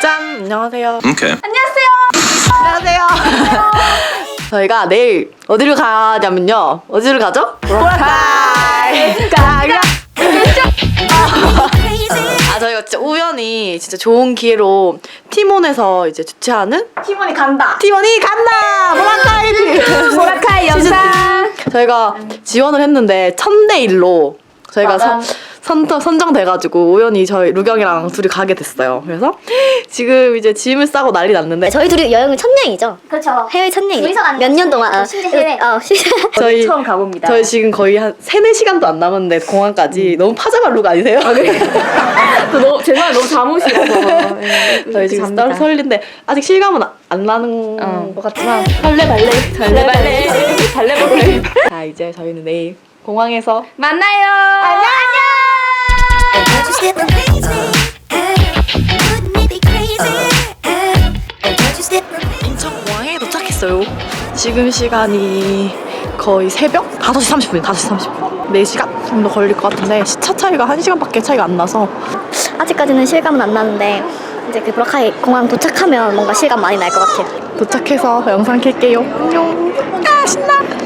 짠! 안녕하세요. Okay. 안녕하세요. 저희가 내일 어디를 가냐면요. 어디를 가죠? 보라카이! 가가! 아, 저희가 진짜 우연히 진짜 좋은 기회로 티몬에서 이제 주최하는 팀원이 간다. 티몬이 간다! 보라카이! 보라카이 영상. 저희가 지원을 했는데 천대 일로 저희가 맞아. 선, 선, 선정돼가지고 우연히 저희 루경이랑 둘이 가게 됐어요. 그래서 지금 이제 짐을 싸고 난리 났는데 네, 저희 둘이 여행을 첫 여행이죠. 그렇죠. 해외 첫 여행. 둘이서 가는 몇년. 동안. 어, 심지어 해외. 어, 심지어. 저희 처음 가봅니다. 저희 지금 거의 한 3, 4시간도 안 남았는데 공항까지 너무 파자말루가 아니세요? 또 너무 제말 너무 잠옷이라서. 예, 저희 지금 잡니다. 떨 설린데 아직 실감은 안- 안 나는 어. 것 같지만 설레 발레 설레 발레 달래볼래. 자 이제 저희는 내일 공항에서 만나요. 안녕. 인천공항에 도착했어요. 지금 시간이 거의 새벽 5시 30분, 5시 30분. 4시간 정도 걸릴 것 같은데 시차 차이가 1시간밖에 차이가 안 나서 아직까지는 실감은 안 나는데 이제 그 보라카이 공항 도착하면 뭔가 실감 많이 날 것 같아요. 도착해서 영상 켤게요. 안녕. 아 신나.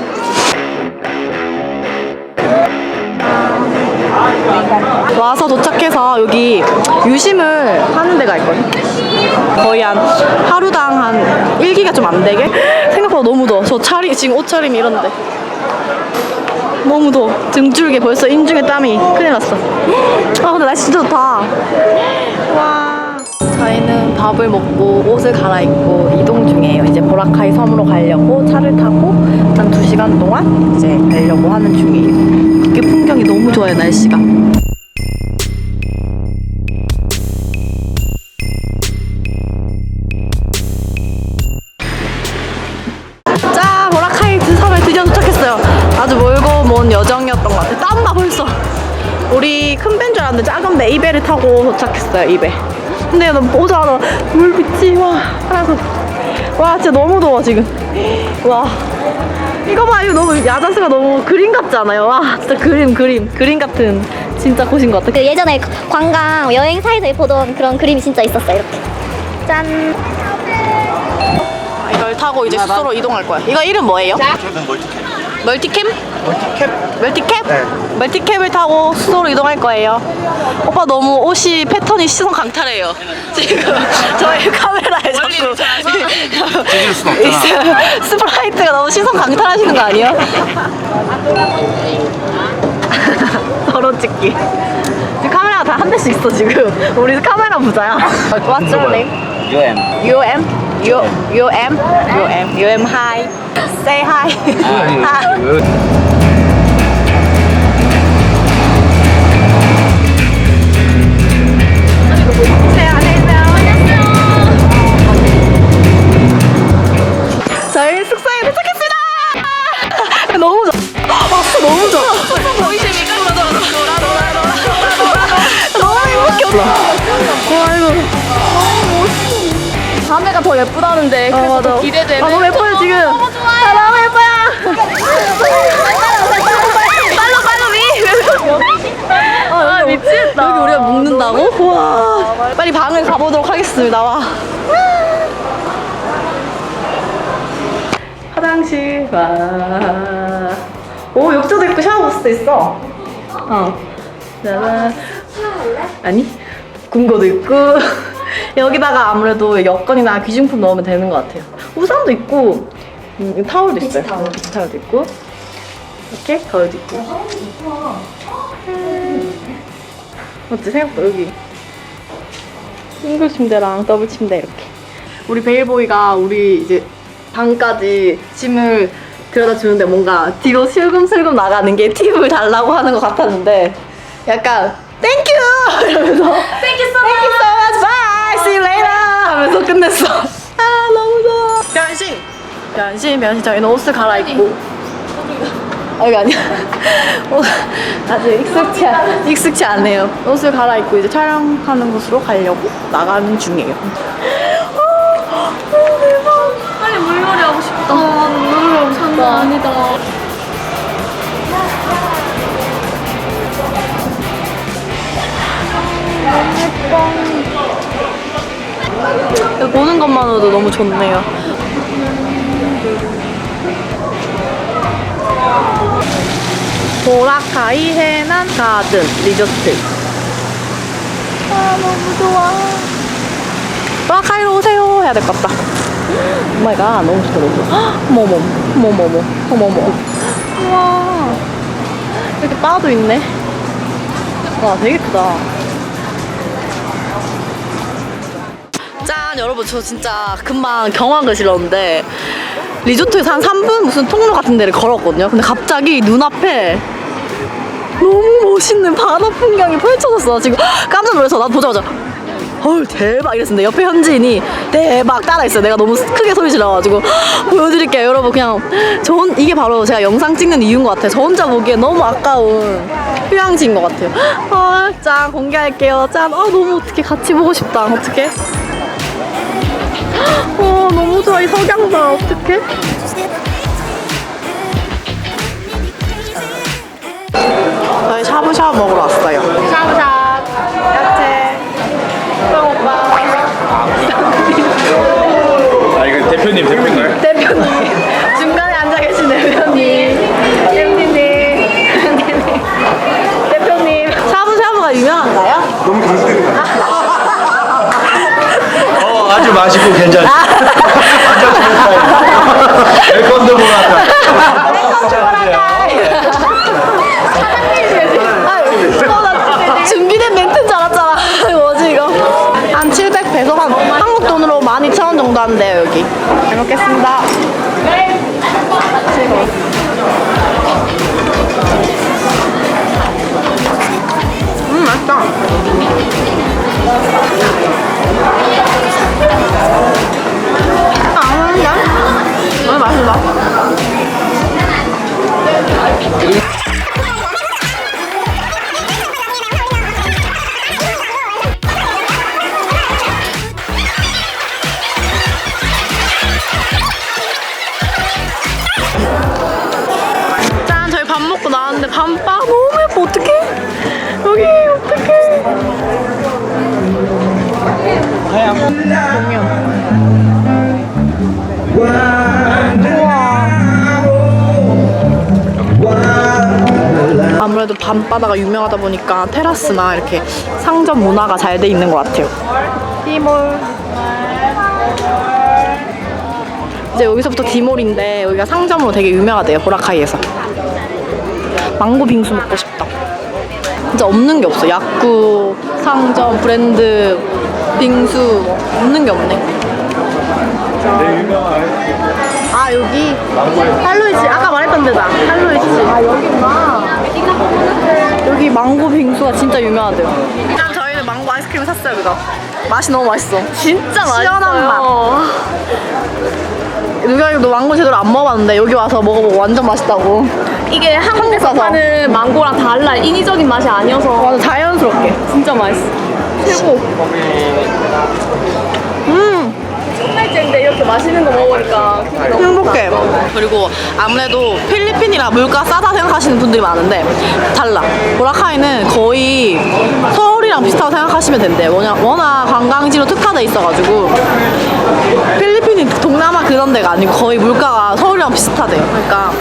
와서 도착해서 여기 유심을 하는 데가 있거든. 거의 한 하루당 한 1기가 좀 안 되게 생각보다 너무 더워. 저 차림 지금 옷차림이 이런데 너무 더워. 등줄기 벌써 인중에 땀이 큰일 났어. 아 근데 날씨 진짜 좋다. 와. 저희는 밥을 먹고 옷을 갈아입고 이동 중이에요. 이제 보라카이 섬으로 가려고 차를 타고 한 2시간 동안 이제 가려고 하는 중이에요. 좋아요, 날씨가. 자, 보라카이 두 섬에 드디어 도착했어요. 아주 멀고 먼 여정이었던 것 같아요. 땀나 벌써. 우리 큰 배인 줄 알았는데 작은 배 이배를 타고 도착했어요, 이배. 근데 너무 보자마자 물빛이 와 하나서 와 진짜 너무 더워 지금. 와 이거 봐 이거 너무 야자수가 너무 그림 같지 않아요? 와 진짜 그림 그림 그림 같은 진짜 곳인 것 같아. 그 예전에 관광 여행 사이트에 보던 그런 그림이 진짜 있었어요. 이렇게. 짠. 아, 이걸 타고 이제 숙소로 이동할 거야. 이거 이름 뭐예요? 멀티 캠. 멀티캡? 멀티캡? 네. 멀티캡을 타고 숙소로 이동할 거예요. 오빠 너무 옷이 패턴이 시선 강탈해요. 지금 저희 카메라에 자꾸 있어요. 스프라이트가 너무 시선 강탈하시는 거 아니에요? 서로 찍기. 지금 카메라가 다 한 대씩 있어 지금. 우리 카메라 부자야. What's your name? UM. UM? U, UM? UM. UM hi. Say hi. Hi. 예쁘다는데 아, 그래서 맞아. 더 기대되네. 아, 너무 예뻐요, 지금. 너무 좋아요. 아, 너무 예뻐요. 빨로, 빨로, 위. 아, 미치겠다. 여기 우리가 묵는다고? 와. 빨리 방을 가보도록 하겠습니다. 와. 화장실. 와. 오, 욕조도 있고 샤워부스도 있어. 어. 짜잔. 아니, 군고도 있고. 여기다가 아무래도 여권이나 귀중품 넣으면 되는 것 같아요. 우산도 있고, 음, 타월도 있어요. 어, 비치 타월도 있고. 이렇게 거울도 있고. 어때 생각보다 여기 싱글 침대랑 더블 침대 이렇게 우리 베일보이가 우리 이제 방까지 짐을 들여다 주는데 뭔가 뒤로 슬금슬금 나가는 게 팁을 달라고 하는 것 같았는데 약간 땡큐 이러면서 you so See you later 하면서 끝냈어 아 너무 좋아 변신 변신 변신 저희는 옷을 갈아입고 아, 이거 아니야. 옷 아직 익숙치, 않, 익숙치 않네요. 옷을 갈아입고 이제 촬영하는 곳으로 가려고 나가는 중이에요. 아, 너무 대박. 빨리 물놀이 하고 싶다. 아, 물놀이 하고 싶다. 아니다. 보는 것만으로도 너무 좋네요. 보라카이 해난 가든 리조트. 아 너무 좋아. 보라카이로 오세요 해야 될 것 같다. 오마이갓 너무 좋다 너무 좋아. 어머 어머 어머 어머 어머 어머 어머. 우와 이렇게 바도 있네. 와 되게 크다. 짠 여러분 저 진짜 금방 경황을 실었는데 리조트에서 한 3분 무슨 통로 같은 데를 걸었거든요. 근데 갑자기 눈앞에 너무 멋있는 바다 풍경이 펼쳐졌어. 지금 깜짝 놀라서 나도 보자마자 헐 대박! 이랬는데 옆에 현지인이 대박! 따라했어요. 내가 너무 크게 소리 질러가지고. 보여드릴게요 여러분. 그냥 저 혼, 이게 바로 제가 영상 찍는 이유인 것 같아요. 저 혼자 보기에 너무 아까운 휴양지인 것 같아요. 아짠! 공개할게요. 짠 아 너무 어떻게 같이 보고 싶다. 어떻게 와 너무 좋아. 이 석양봐 어떡해? 저희 샤브샤브 먹으러 왔어요. 샤브샤브. 야채. 수영 오빠. 아 이거 대표님 대표님. 대표님 12,000원 정도 한대요 여기. 잘 먹겠습니다. 밤바다가 유명하다 보니까 테라스나 이렇게 상점 문화가 잘 돼 있는 것 같아요. 디몰. 이제 여기서부터 디몰인데 여기가 상점으로 되게 유명하대요 보라카이에서. 망고 빙수 먹고 싶다. 진짜 없는 게 없어. 약국 상점 브랜드 빙수 뭐 없는 게 없네. 아 여기? 할로이치 아까 말했던 데다. 할로이치. 아 여기구나 여기 망고 빙수가 진짜 유명하대요. 일단 저희는 망고 아이스크림 샀어요 그거. 맛이 너무 맛있어. 진짜 맛있어요. 시원한 맛. 누가 너 망고 제대로 안 먹어봤는데 여기 와서 먹어보고 완전 맛있다고. 이게 한국에서. 파는 망고랑 달라. 인위적인 맛이 아니어서. 완전 자연스럽게. 진짜 맛있어. 최고. 음 이렇게 맛있는 거 먹으니까 기분이 너무 행복해. 그리고 아무래도 필리핀이라 물가 싸다 생각하시는 분들이 많은데 달라. 보라카이는 거의 서울이랑 비슷하다고 생각하시면 된대 워낙, 워낙 관광지로 특화돼 있어가지고 필리핀이 동남아 그런 데가 아니고 거의 물가가 서울이랑 비슷하대요. 그러니까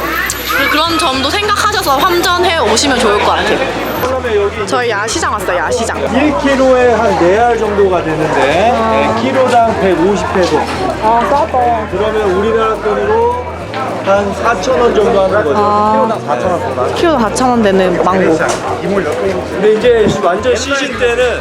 그런 점도 생각하셔서 환전해 오시면 좋을 것 같아요. 저희 야시장 왔어요 야시장. 1kg에 한 4알 정도가 되는데 네, 키로당 150페소 아 싸다. 그러면 우리나라 돈으로 한 4,000원 정도 하는 거죠. 아. 키로당 4,000원 동안 키로 4,000원 되는 망고. 근데 이제 완전 시즌 때는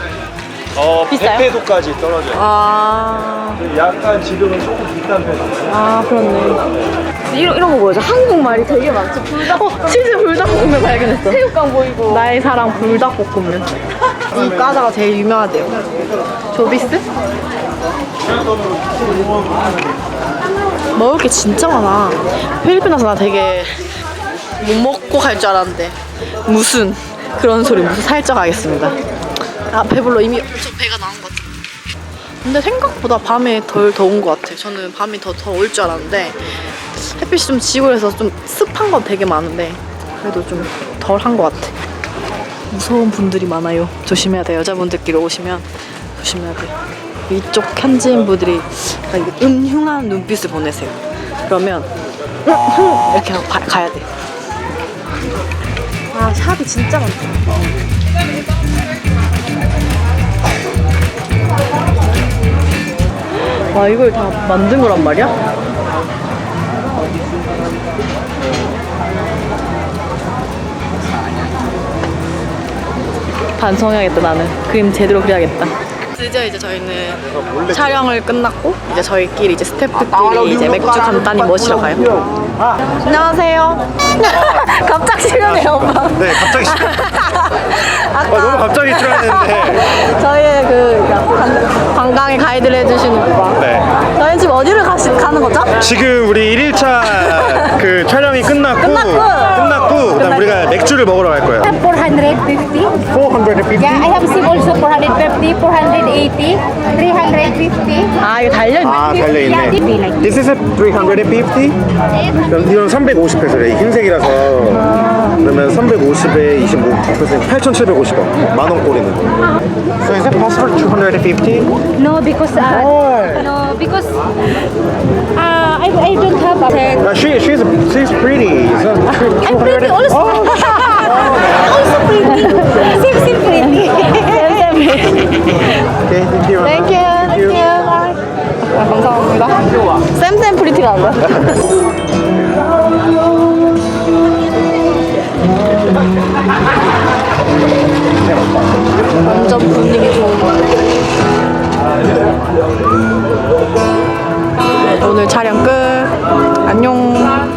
어, 비싸요? 100페소까지 떨어져요. 아, 약간 지금은 조금 비싼 편이에요. 아 그렇네 이런 이런 거 보여줘. 한국말이 되게 많죠. 불닭 어, 치즈 불닭볶음면 발견했어. 새우깡 보이고. 나의 사랑 불닭볶음면. 이 과자가 제일 유명하대요. 조비스? 먹을 게 진짜 많아. 필리핀 와서 나 되게 못 먹고 갈 줄 알았는데 무슨 그런 소리 무슨 살짝 하겠습니다. 아 배불러 이미 저 배가 나온 것 같아. 근데 생각보다 밤에 덜 더운 것 같아. 저는 밤이 더 더울 줄 알았는데 햇빛이 좀 지고 그래서 좀 습한 건 되게 많은데 그래도 좀 덜 한 것 같아. 무서운 분들이 많아요. 조심해야 돼요. 여자분들끼리 오시면 조심해야 돼요. 이쪽 현지인분들이 음흉한 눈빛을 보내세요. 그러면 이렇게 하고 가, 가야 돼. 아 샵이 진짜 많다. 와 이걸 다 만든 거란 말이야? 반성해야겠다 나는 그림 제대로 그려야겠다 드디어 이제 저희는 촬영을 끝났고 이제 저희끼리 이제 스태프들끼리 이제 맥주 간단히 마시러 가요 안녕하세요 갑자기 시간이에요 오빠 네, 갑자기. 아, 너무 갑자기 출연했는데. 저희의 그 관- 관광의 가이드를 해주시는 오빠 네. 저희 지금 어디를 가시, 가는 거죠? 지금 우리 1일차 그 촬영이 끝났고, 끝났고. 그다음 우리가 맥주를 먹으러 갈 거예요. 450. 450? Yeah, I have sim also 450, 480, 350. 아 이거 달려있네 아, 달려있네. this is a 350? 이건 350페소래. 흰색이라서. 그러면 350에 25%, 8,750원. 만원 꼴이는. So is it possible 250? no because uh, no because uh, I don't have a pet. Uh, she, she's, she's pretty. So I'm pretty also. Oh. also pretty. Same, same pretty. okay, thank you. Thank you. Thank you. 아, 감사합니다. 쌤쌤 프리티라고. 완전 분위기 좋은 거 오늘 촬영 끝. 안녕.